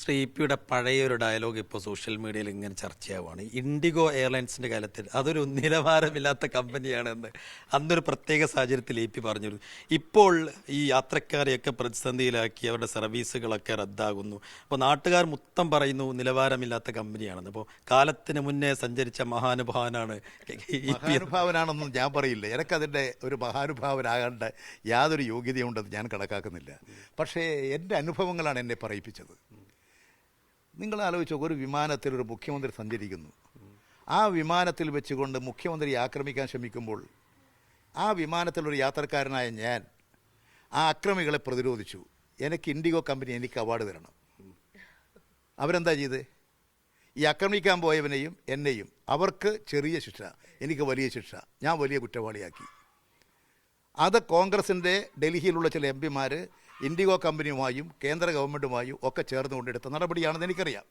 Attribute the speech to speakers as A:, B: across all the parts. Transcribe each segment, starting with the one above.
A: ശ്രീ പിയുടെ പഴയ ഒരു ഡയലോഗ് ഇപ്പോൾ സോഷ്യൽ മീഡിയയിൽ ഇങ്ങനെ ചർച്ചയാവുകയാണ് ഇൻഡിഗോ എയർലൈൻസിന്റെ കാലത്തിൽ അതൊരു നിലവാരമില്ലാത്ത കമ്പനിയാണെന്ന് അന്നൊരു പ്രത്യേക സാഹചര്യത്തിൽ എ പി പറഞ്ഞു ഇപ്പോൾ ഈ യാത്രക്കാരെയൊക്കെ പ്രതിസന്ധിയിലാക്കി അവരുടെ സർവീസുകളൊക്കെ റദ്ദാകുന്നു. അപ്പോൾ നാട്ടുകാർ മൊത്തം പറയുന്നു നിലവാരമില്ലാത്ത കമ്പനിയാണെന്ന്. അപ്പോൾ കാലത്തിന് മുന്നേ സഞ്ചരിച്ച മഹാനുഭാവനാണ്
B: മഹാനുഭാവനാണെന്നും ഞാൻ പറയില്ല. എനിക്കതിന്റെ ഒരു മഹാനുഭാവനാകേണ്ട യാതൊരു യോഗ്യതയുണ്ടെന്ന് ഞാൻ കണക്കാക്കുന്നില്ല. പക്ഷേ എന്റെ അനുഭവങ്ങളാണ് എന്നെ പറയിപ്പിച്ചത്. നിങ്ങൾ ആലോചിച്ചോ ഒരു വിമാനത്തിൽ ഒരു മുഖ്യമന്ത്രി സഞ്ചരിക്കുന്നു. ആ വിമാനത്തിൽ വെച്ചുകൊണ്ട് മുഖ്യമന്ത്രി ആക്രമിക്കാൻ ശ്രമിക്കുമ്പോൾ ആ വിമാനത്തിലൊരു യാത്രക്കാരനായ ഞാൻ ആ അക്രമികളെ പ്രതിരോധിച്ചു. എനിക്ക് ഇൻഡിഗോ കമ്പനി എനിക്ക് അവാർഡ് തരണം. അവരെന്താ ചെയ്ത്? ഈ ആക്രമിക്കാൻ പോയവനെയും എന്നെയും അവർക്ക് ചെറിയ ശിക്ഷ എനിക്ക് വലിയ ശിക്ഷ ഞാൻ വലിയ കുറ്റവാളിയാക്കി. അത് കോൺഗ്രസിന്റെ ഡൽഹിയിലുള്ള ചില എം പിമാർ ഇൻഡിഗോ കമ്പനിയുമായും കേന്ദ്ര ഗവൺമെന്റുമായും ഒക്കെ ചേർന്നുകൊണ്ടെടുത്ത നടപടിയാണെന്ന് എനിക്കറിയാം.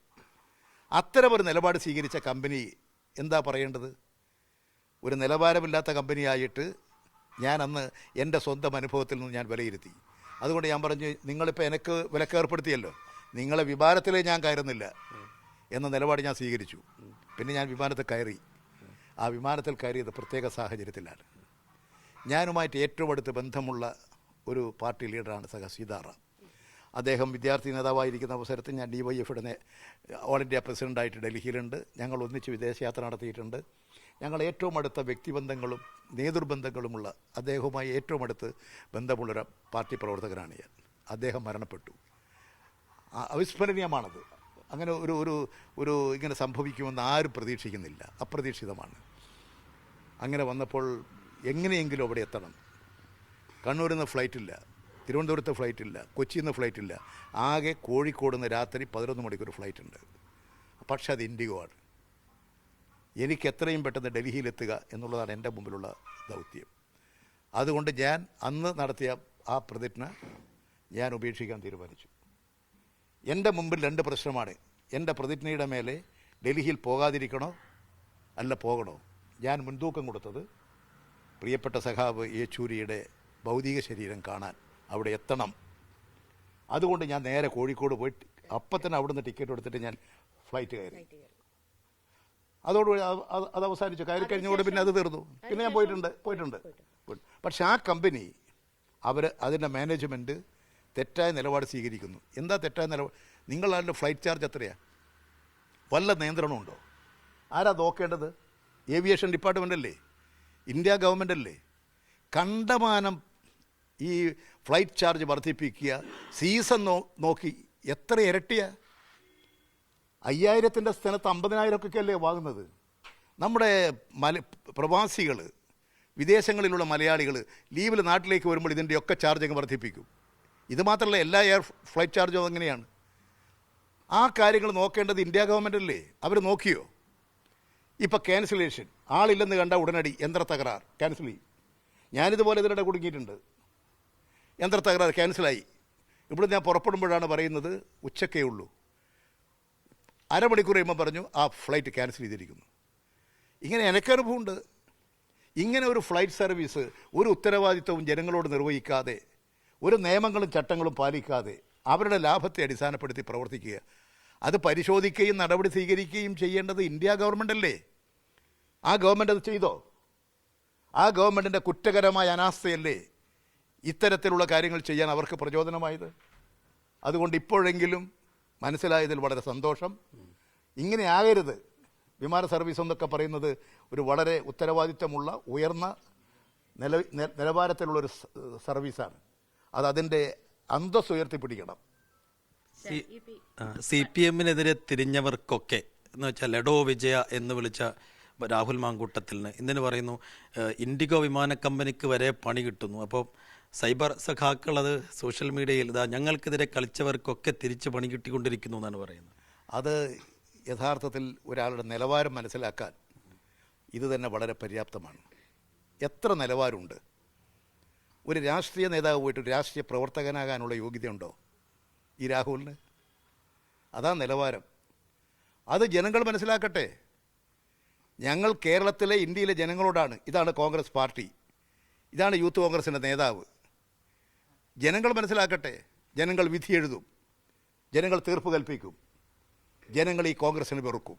B: അത്തരമൊരു നിലപാട് സ്വീകരിച്ച കമ്പനി എന്താ പറയേണ്ടത്? ഒരു നിലവാരമില്ലാത്ത കമ്പനിയായിട്ട് ഞാൻ അന്ന് എന്റെ സ്വന്തം അനുഭവത്തിൽ നിന്ന് ഞാൻ വിലയിരുത്തി. അതുകൊണ്ട് ഞാൻ പറഞ്ഞു നിങ്ങളിപ്പോൾ എനിക്ക് വിലക്ക് ഏർപ്പെടുത്തിയല്ലോ. നിങ്ങളെ വിമാനത്തിലേ ഞാൻ കയറുന്നില്ല. എന്ന നിലപാട് ഞാൻ സ്വീകരിച്ചു. പിന്നെ ഞാൻ വിമാനത്തിൽ കയറി. ആ വിമാനത്തിൽ കയറിയത് പ്രത്യേക സാഹചര്യത്തിലാണ്. ഞാനുമായിട്ട് ഏറ്റവും അടുത്ത് ബന്ധമുള്ള ഒരു പാർട്ടി ലീഡറാണ് സഹ സീതാറാം. അദ്ദേഹം വിദ്യാർത്ഥി നേതാവായിരിക്കുന്ന അവസരത്തിൽ ഞാൻ ഡി വൈ എഫിയുടെ ഓൾ ഇന്ത്യ പ്രസിഡന്റായിട്ട് ഡൽഹിയിലുണ്ട്. ഞങ്ങൾ ഒന്നിച്ച് വിദേശയാത്ര നടത്തിയിട്ടുണ്ട്. ഞങ്ങൾ ഏറ്റവും അടുത്ത വ്യക്തിബന്ധങ്ങളും നേതൃബന്ധങ്ങളുമുള്ള അദ്ദേഹവുമായി ഏറ്റവും അടുത്ത് ബന്ധമുള്ളൊരു പാർട്ടി പ്രവർത്തകനാണ് ഞാൻ. അദ്ദേഹം മരണപ്പെട്ടു. അവിസ്മരണീയമാണത്. അങ്ങനെ ഒരു ഒരു ഒരു ഇങ്ങനെ സംഭവിക്കുമെന്ന് ആരും പ്രതീക്ഷിക്കുന്നില്ല. അപ്രതീക്ഷിതമാണ്. അങ്ങനെ വന്നപ്പോൾ എങ്ങനെയെങ്കിലും അവിടെ എത്തണം. കണ്ണൂരിൽ നിന്ന് ഫ്ലൈറ്റില്ല തിരുവനന്തപുരത്ത് ഫ്ലൈറ്റില്ല കൊച്ചിയിൽ നിന്ന് ഫ്ലൈറ്റില്ല. ആകെ കോഴിക്കോട് നിന്ന് രാത്രി പതിനൊന്ന് മണിക്കൂർ ഫ്ലൈറ്റ് ഉണ്ട് പക്ഷേ അത് ഇൻഡിഗോ ആണ്. എനിക്ക് എത്രയും പെട്ടെന്ന് ഡൽഹിയിലെത്തുക എന്നുള്ളതാണ് എന്റെ മുമ്പിലുള്ള ദൗത്യം. അതുകൊണ്ട് ഞാൻ അന്ന് നടത്തിയ ആ പ്രതിജ്ഞ ഞാൻ ഉപേക്ഷിക്കാൻ തീരുമാനിച്ചു. എന്റെ മുമ്പിൽ രണ്ട് പ്രശ്നമാണ്. എന്റെ പ്രതിജ്ഞയുടെ മേലെ ഡൽഹിയിൽ പോകാതിരിക്കണോ? അല്ല പോകണോ? ഞാൻ മുൻതൂക്കം കൊടുത്തത് പ്രിയപ്പെട്ട സഖാവ് യേച്ചൂരിയുടെ ഭൗതിക ശരീരം കാണാൻ അവിടെ എത്തണം. അതുകൊണ്ട് ഞാൻ നേരെ കോഴിക്കോട് പോയി അപ്പം തന്നെ അവിടുന്ന് ടിക്കറ്റ് എടുത്തിട്ട് ഞാൻ ഫ്ലൈറ്റ് കയറി. അതോടുകൂടി അത് അവസാനിച്ചു. കയറി കഴിഞ്ഞുകൊണ്ട് പിന്നെ അത് തീർന്നു. പിന്നെ ഞാൻ പോയിട്ടുണ്ട് പോയിട്ടുണ്ട്. പോയി. പക്ഷെ ആ കമ്പനി അവർ അതിന്റെ മാനേജ്മെന്റ് തെറ്റായ നിലപാട് സ്വീകരിക്കുന്നു. എന്താ തെറ്റായ നിലപാട് നിങ്ങൾ അതിന്റെ ഫ്ലൈറ്റ് ചാർജ് എത്രയാണ് വല്ല നിയന്ത്രണമുണ്ടോ ആരാ നോക്കേണ്ടത്? ഏവിയേഷൻ ഡിപ്പാർട്ട്മെന്റ് അല്ലേ? ഇന്ത്യ ഗവൺമെന്റ് അല്ലേ? കണ്ടമാനം ഈ ഫ്ലൈറ്റ് ചാർജ് വർദ്ധിപ്പിക്കുക സീസൺ നോ നോക്കി എത്ര ഇരട്ടിയ? അയ്യായിരത്തിന്റെ സ്ഥലത്ത് അമ്പതിനായിരമൊക്കെ അല്ലേ വാങ്ങുന്നത്? നമ്മുടെ മല പ്രവാസികൾ വിദേശങ്ങളിലുള്ള മലയാളികൾ ലീവിൽ നാട്ടിലേക്ക് വരുമ്പോൾ ഇതിന്റെയൊക്കെ ചാർജ് അങ്ങ് വർദ്ധിപ്പിക്കും. ഇത് മാത്രമല്ല എല്ലാ എയർ ഫ്ലൈറ്റ് ചാർജും അങ്ങനെയാണ്. ആ കാര്യങ്ങൾ നോക്കേണ്ടത് ഇന്ത്യ ഗവൺമെന്റ് അല്ലേ അവർ നോക്കിയോ? ഇപ്പോൾ ക്യാൻസലേഷൻ. ആളില്ലെന്ന് കണ്ട ഉടനടി യന്ത്ര തകരാർ ക്യാൻസൽ ചെയ്യും. ഞാനിതുപോലെ ഇതിനിടെ കുടുങ്ങിയിട്ടുണ്ട്. യന്ത്ര തകരാറ് ക്യാൻസലായി. ഇവിടെ ഞാൻ പുറപ്പെടുമ്പോഴാണ് പറയുന്നത് ഉച്ചക്കേ ഉള്ളൂ. അരമണിക്കൂർ കഴിയുമ്പോൾ പറഞ്ഞു ആ ഫ്ലൈറ്റ് ക്യാൻസൽ ചെയ്തിരിക്കുന്നു. ഇങ്ങനെ എനിക്കനുഭവമുണ്ട് ഇങ്ങനെ ഒരു ഫ്ലൈറ്റ് സർവീസ് ഒരു ഉത്തരവാദിത്വവും ജനങ്ങളോട് നിർവഹിക്കാതെ ഒരു നിയമങ്ങളും ചട്ടങ്ങളും പാലിക്കാതെ അവരുടെ ലാഭത്തെ അടിസ്ഥാനപ്പെടുത്തി പ്രവർത്തിക്കുക. അത് പരിശോധിക്കുകയും നടപടി സ്വീകരിക്കുകയും ചെയ്യേണ്ടത് ഇന്ത്യ ഗവൺമെന്റ് അല്ലേ? ആ ഗവൺമെന്റ് അത് ചെയ്തോ? ആ ഗവൺമെന്റിന്റെ കുറ്റകരമായ അനാസ്ഥയല്ലേ? ഇത്തരത്തിലുള്ള കാര്യങ്ങൾ ചെയ്യാൻ അവർക്ക് പ്രചോദനമായത്? അതുകൊണ്ട് ഇപ്പോഴെങ്കിലും മനസ്സിലായതിൽ വളരെ സന്തോഷം. ഇങ്ങനെ ആകരുത്. വിമാന സർവീസ് എന്നൊക്കെ പറയുന്നത് ഒരു വളരെ ഉത്തരവാദിത്തമുള്ള ഉയർന്ന നില നിലവാരത്തിലുള്ള നിലവാരത്തിലുള്ളൊരു സർവീസാണ്. അത് അതിന്റെ അന്തസ് ഉയർത്തിപ്പിടിക്കണം.
A: C P. എമ്മിനെതിരെ തിരിഞ്ഞവർക്കൊക്കെ എന്ന് വെച്ചാൽ ലഡോ വിജയ എന്ന് വിളിച്ച രാഹുൽ മാങ്കൂട്ടത്തിന് ഇന്നിന് പറയുന്നു ഇൻഡിഗോ വിമാന കമ്പനിക്ക് വരെ പണി കിട്ടുന്നു. അപ്പോൾ സൈബർ സഖാക്കൾ അത് സോഷ്യൽ മീഡിയയിൽ ഇതാ ഞങ്ങൾക്കെതിരെ കളിച്ചവർക്കൊക്കെ തിരിച്ച് പണി കിട്ടിക്കൊണ്ടിരിക്കുന്നു എന്നാണ് പറയുന്നത്.
B: അത് യഥാർത്ഥത്തിൽ ഒരാളുടെ നിലവാരം മനസ്സിലാക്കാൻ ഇത് തന്നെ വളരെ പര്യാപ്തമാണ്. എത്ര നിലവാരമുണ്ട്? ഒരു രാഷ്ട്രീയ നേതാവ് പോയിട്ട് ഒരു രാഷ്ട്രീയ പ്രവർത്തകനാകാനുള്ള യോഗ്യതയുണ്ടോ ഈ രാഹുലിന്? അതാ നിലവാരം. അത് ജനങ്ങൾ മനസ്സിലാക്കട്ടെ. ഞങ്ങൾ കേരളത്തിലെ ഇന്ത്യയിലെ ജനങ്ങളോടാണ്. ഇതാണ് കോൺഗ്രസ് പാർട്ടി. ഇതാണ് യൂത്ത് കോൺഗ്രസിന്റെ നേതാവ്. ജനങ്ങൾ മനസ്സിലാക്കട്ടെ ജനങ്ങൾ വിധി എഴുതും ജനങ്ങൾ തീർപ്പ് കൽപ്പിക്കും ജനങ്ങൾ ഈ കോൺഗ്രസിന് വെറുക്കും.